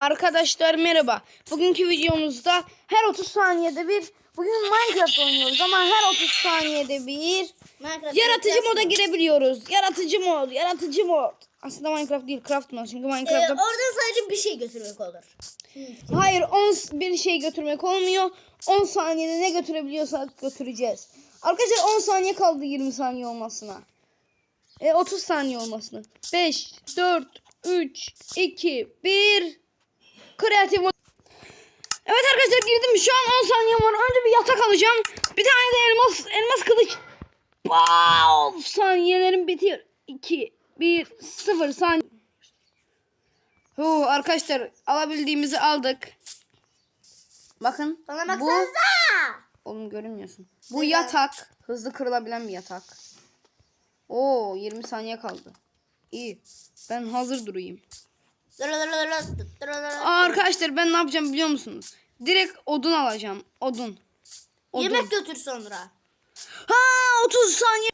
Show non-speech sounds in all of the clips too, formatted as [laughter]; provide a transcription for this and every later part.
Arkadaşlar merhaba. Bugünkü videomuzda her 30 saniyede bir bugün Minecraft oynuyoruz ama her 30 saniyede bir Minecraft yaratıcı moda girebiliyoruz. Yaratıcı mod, yaratıcı mod. Aslında Minecraft değil, Craft mod. Çünkü Ee, Minecraft'ta oradan sadece bir şey götürmek olur. hayır 10 bir şey götürmek olmuyor. 10 saniyede ne götürebiliyorsak götüreceğiz. Arkadaşlar 10 saniye kaldı 20 saniye olmasına. E, 30 saniye olmasına. 5 4 3 2 1 Kreatif. Evet arkadaşlar girdim. Şu an 10 saniyem var. Önce bir yatak alacağım. Bir tane de elmas elmas kılıç. Wow! Saniyelerim bitiyor. 2 1 0 saniye. Huh, arkadaşlar alabildiğimizi aldık. Bakın. Bana bu baksanıza. Oğlum görünmüyorsun. Bu Neden? yatak hızlı kırılabilen bir yatak. Oo 20 saniye kaldı. İyi. Ben hazır durayım. Arkadaşlar ben ne yapacağım biliyor musunuz? Direkt odun alacağım. Odun. Odun. Yemek götür sonra. Ha 30 saniye.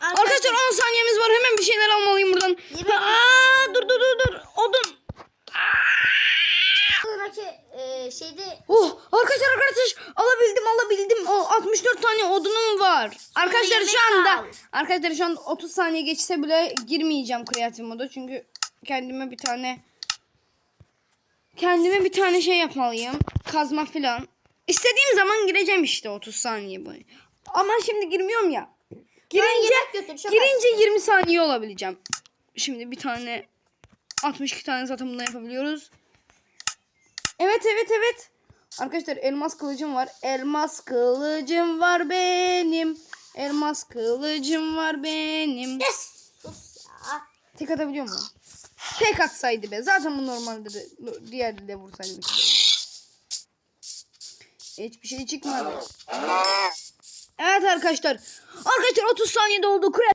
Arkadaşlar 10 saniyemiz var. Hemen bir şeyler almalıyım buradan. Yemek- Aa, dur dur dur dur. Odun. sonraki şeyde Oh arkadaşlar arkadaşlar alabildim alabildim. O 64 tane odunum var. Arkadaşlar şu anda al. arkadaşlar şu anda 30 saniye geçse bile girmeyeceğim kreatif moda çünkü kendime bir tane kendime bir tane şey yapmalıyım. Kazma filan. İstediğim zaman gireceğim işte 30 saniye boyu. Ama şimdi girmiyorum ya. Girince götür, girince 20 saniye olabileceğim. Şimdi bir tane 62 tane zaten bundan yapabiliyoruz. Evet evet evet. Arkadaşlar elmas kılıcım var. Elmas kılıcım var benim. Elmas kılıcım var benim. yes. Sus ya. Tek atabiliyor mu? Tek atsaydı be. Zaten bu normalde de diğer de vursaydım. Hiçbir şey çıkmadı. Evet arkadaşlar. Arkadaşlar 30 saniyede oldu. Kre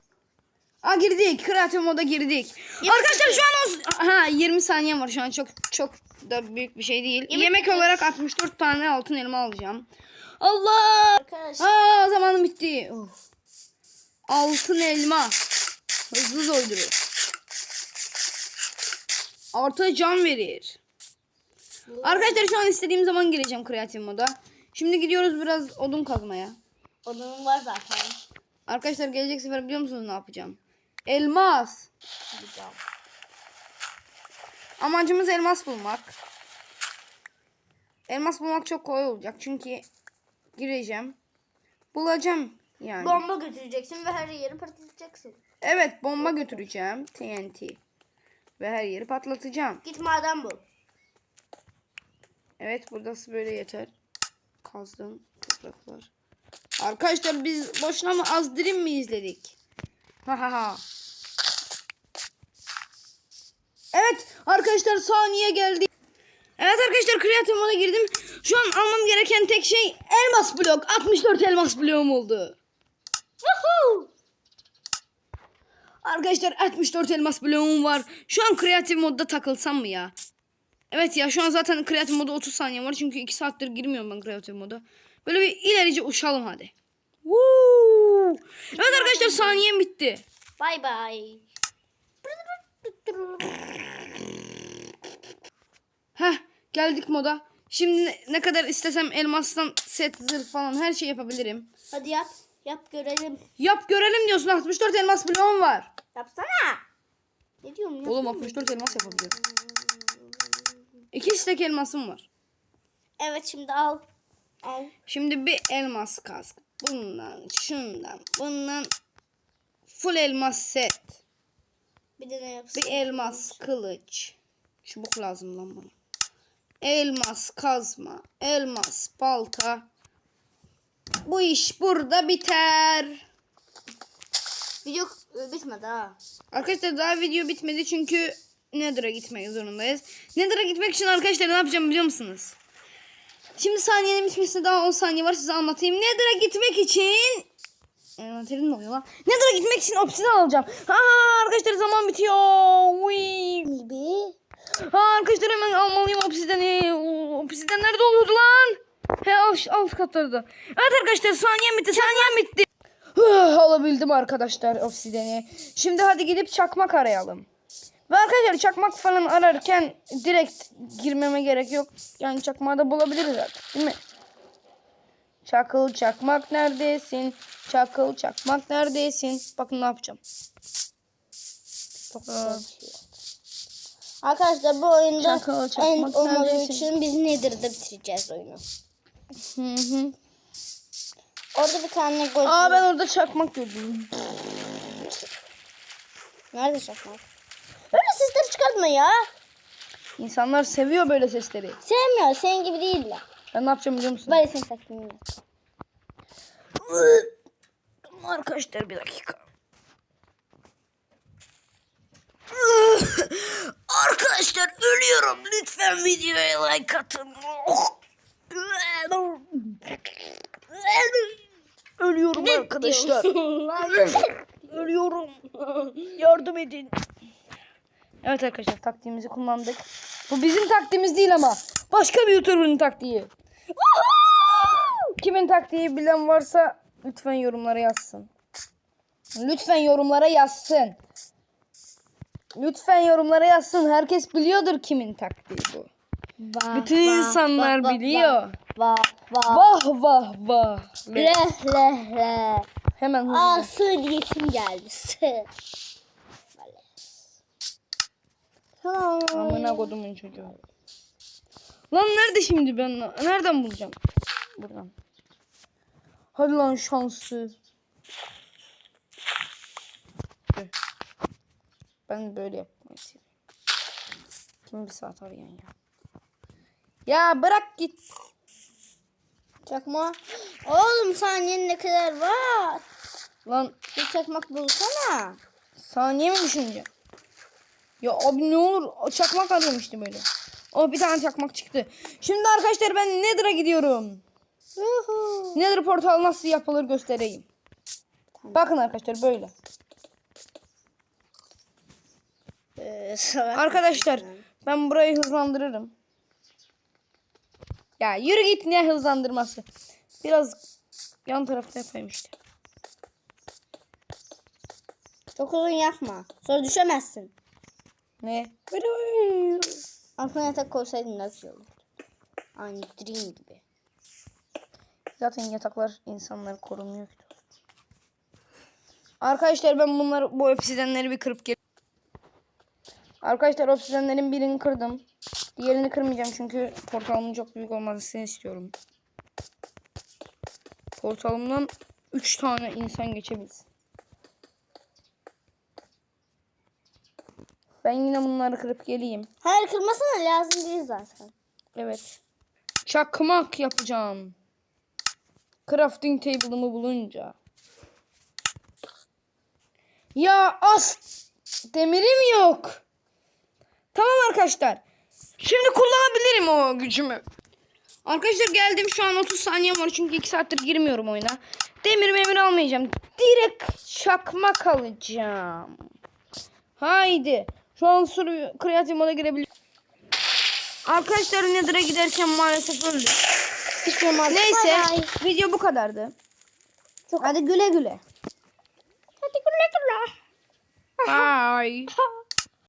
Aa girdik. Kreatif moda girdik. arkadaşlar şu an o... ha 20 saniye var şu an çok çok da büyük bir şey değil. Yemek, olarak 64 tane altın elma alacağım. Allah! Arkadaşlar. Aa zamanım bitti. Of. Altın elma. Hızlı doydurur. Artı can verir. Arkadaşlar şu an istediğim zaman gireceğim kreatif moda. Şimdi gidiyoruz biraz odun kazmaya. Odunum var zaten. Arkadaşlar gelecek sefer biliyor musunuz ne yapacağım? Elmas. Amacımız elmas bulmak. Elmas bulmak çok kolay olacak çünkü gireceğim. Bulacağım yani. Bomba götüreceksin ve her yeri patlatacaksın. Evet bomba götüreceğim. TNT. Ve her yeri patlatacağım. Git maden bul. Evet burası böyle yeter. Kazdım topraklar. Arkadaşlar biz boşuna mı az dirim mi izledik? Ha ha ha. Evet arkadaşlar saniye geldi. Evet arkadaşlar kreatif moda girdim. Şu an almam gereken tek şey elmas blok. 64 elmas bloğum oldu. Arkadaşlar 64 elmas bloğum var. Şu an kreatif modda takılsam mı ya? Evet ya şu an zaten kreatif moda 30 saniye var. Çünkü 2 saattir girmiyorum ben kreatif moda. Böyle bir ilerice uçalım hadi. Woo! Evet arkadaşlar saniyem bitti. Bay bay. Heh geldik moda. Şimdi ne- ne kadar istesem elmastan set zırh falan her şey yapabilirim. Hadi yap. Yap görelim. Yap görelim diyorsun 64 elmas bloğum var. Yapsana. Ne diyorum ya? Oğlum 64 elmas yapabiliyorum. İki stek elmasım var. Evet şimdi al. Al. Şimdi bir elmas kask. Bundan, şundan, bundan full elmas set. Bir de ne yapsın? Bir elmas kılıç. Çubuk lazım lan bana. Elmas kazma, elmas balta. Bu iş burada biter. Video e, bitmedi ha. Arkadaşlar daha video bitmedi çünkü Nether'a gitmek zorundayız. Nether'a gitmek için arkadaşlar ne yapacağım biliyor musunuz? Şimdi saniyenin bitmesine daha 10 saniye var size anlatayım. Nether'a gitmek için... Envanterim ne oluyor lan? Nether'a gitmek için obsidian alacağım. Ha arkadaşlar zaman bitiyor. Uy. Gibi. Ha arkadaşlar hemen almalıyım obsidiyeni. O, Obsidian nerede oluyordu lan? He alt, alt katlarda. Evet arkadaşlar saniyem bitti saniyem bitti. Alabildim arkadaşlar obsidiyeni. Şimdi hadi gidip çakmak arayalım. Ve arkadaşlar çakmak falan ararken direkt girmeme gerek yok. Yani çakmağı da bulabiliriz artık değil mi? Çakıl çakmak neredesin? Çakıl çakmak neredesin? Bakın ne yapacağım. Bakın. Arkadaşlar bu oyunda Çakal, en çakmak olmadığı neredesin? için biz Nether'da bitireceğiz oyunu. Hı hı. Orada bir tane gol. Aa ben orada çakmak gördüm. Nerede çakmak? Öyle sesler çıkartma ya. İnsanlar seviyor böyle sesleri. Sevmiyor. Senin gibi değiller. Ben ne yapacağım biliyor musun? Böyle senin takvimini. Arkadaşlar bir dakika. Arkadaşlar ölüyorum. Lütfen videoya like atın. Ölüyorum arkadaşlar. Ölüyorum. [laughs] Yardım edin. Evet arkadaşlar taktiğimizi kullandık. Bu bizim taktiğimiz değil ama. Başka bir YouTuber'ın taktiği. Kimin taktiği bilen varsa lütfen yorumlara yazsın. Lütfen yorumlara yazsın. Lütfen yorumlara yazsın. Herkes biliyordur kimin taktiği bu. Bütün insanlar biliyor. Vah vah. Vah vah vah. Le le le. Hemen hızlı. Aa sığ diyesim geldi. Sığ. Amına kodumun çocuğu. Lan nerede şimdi ben? Nereden bulacağım? Buradan. Hadi lan şanslı. Ben böyle yapmayı seviyorum. Kim bir saat arayan ya? Ya bırak git. Çakma. Oğlum saniyenin ne kadar var? Lan Bir çakmak bulsana. saniye mi düşünce? Ya abi ne olur o çakmak arıyorum işte böyle. Oh bir tane çakmak çıktı. Şimdi arkadaşlar ben Nether'a gidiyorum. Yuhu. Nether portal nasıl yapılır göstereyim. Bakın arkadaşlar böyle. Ee. Arkadaşlar ben burayı hızlandırırım. Ya yürü git ne hızlandırması. Biraz yan tarafta yapayım işte. Çok uzun yapma. Sonra düşemezsin. Ne? Altına yatak koysaydın güzel olurdu. Aynı dream gibi. Zaten yataklar insanları korumuyor ki. Arkadaşlar ben bunları bu obsidenleri bir kırıp gel. Arkadaşlar obsidenlerin birini kırdım. Diğerini kırmayacağım çünkü portalımın çok büyük olmasını istiyorum. Portalımdan 3 tane insan geçebilsin. Ben yine bunları kırıp geleyim. Hayır kırmasana lazım değil zaten. Evet. Çakmak yapacağım. Crafting table'ımı bulunca. Ya as demirim yok. Tamam arkadaşlar. Şimdi kullanabilirim o gücümü. Arkadaşlar geldim şu an 30 saniyem var çünkü 2 saattir girmiyorum oyuna. Demir memir almayacağım. Direkt çakmak alacağım. Haydi. Şu an sürü kreatif moda girebilirim. Arkadaşlar Nether'a giderken maalesef öldüm. Hiç olmaz. Neyse video bu kadardı. Çok- Hadi güle güle. Hadi güle güle. Bye. [laughs]